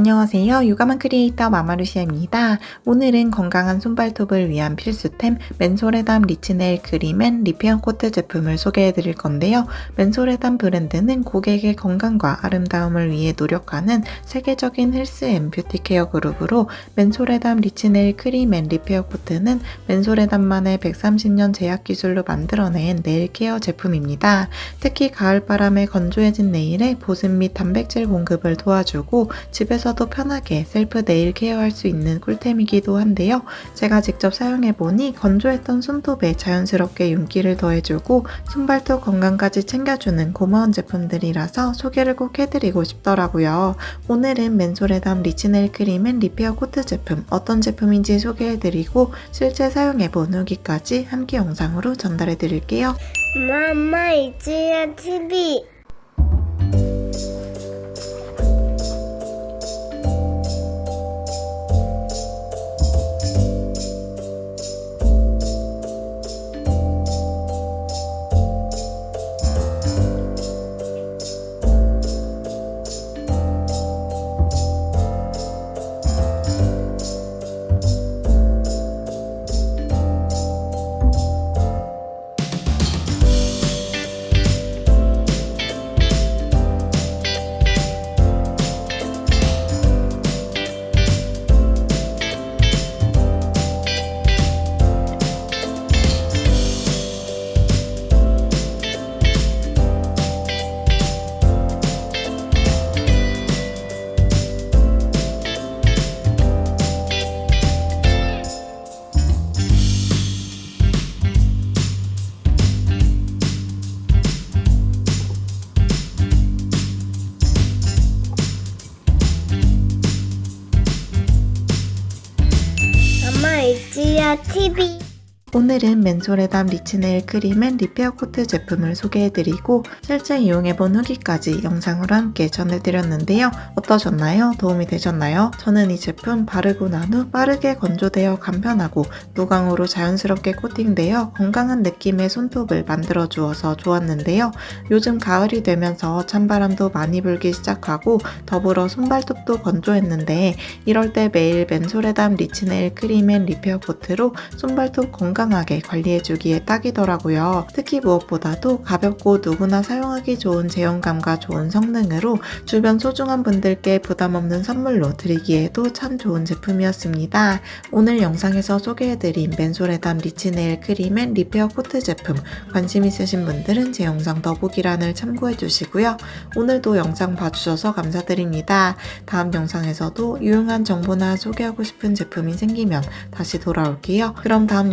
안녕하세요. 육아만 크리에이터 마마루시아입니다. 오늘은 건강한 손발톱을 위한 필수템 맨솔에담 리치네일 크림앤 리페어 코트 제품을 소개해 드릴 건데요. 맨솔에담 브랜드는 고객의 건강과 아름다움을 위해 노력하는 세계적인 헬스 앤 뷰티 케어 그룹으로 맨솔에담 리치네일 크림앤 리페어 코트는 맨솔에담만의 130년 제약 기술로 만들어낸 네일 케어 제품입니다. 특히 가을바람에 건조해진 네일에 보습 및 단백질 공급을 도와주고 집에서 도 편하게 셀프 네일 케어할 수 있는 꿀템이기도 한데요. 제가 직접 사용해보니 건조했던 손톱에 자연스럽게 윤기를 더해주고 손발톱 건강까지 챙겨주는 고마운 제품들이라서 소개를 꼭 해드리고 싶더라고요. 오늘은 맨솔에담 리치네일 크림 앤 리페어 코트 제품 어떤 제품인지 소개해드리고 실제 사용해본 후기까지 함께 영상으로 전달해드릴게요. 엄마 이지야 TV 엄마 이지야 TV 오늘은 맨솔에담 리치네일 크림앤 리페어 코트 제품을 소개해드리고 실제 이용해본 후기까지 영상으로 함께 전해드렸는데요. 어떠셨나요? 도움이 되셨나요? 저는 이 제품 바르고 난 후 빠르게 건조되어 간편하고 무광으로 자연스럽게 코팅되어 건강한 느낌의 손톱을 만들어 주어서 좋았는데요. 요즘 가을이 되면서 찬바람도 많이 불기 시작하고 더불어 손발톱도 건조했는데 이럴 때 매일 맨솔에담 리치네일 크림앤 리페어 코트로 손발톱 건강 하게 관리해주기에 딱이더라고요. 특히 무엇보다도 가볍고 누구나 사용하기 좋은 제형감과 좋은 성능으로 주변 소중한 분들께 부담 없는 선물로 드리기에도 참 좋은 제품이었습니다. 오늘 영상에서 소개해드린 맨솔에담 리치네일 크림 앤 리페어 코트 제품 관심 있으신 분들은 제 영상 더보기란을 참고해주시고요. 오늘도 영상 봐주셔서 감사드립니다. 다음 영상에서도 유용한 정보나 소개하고 싶은 제품이 생기면 다시 돌아올게요. 그럼 다음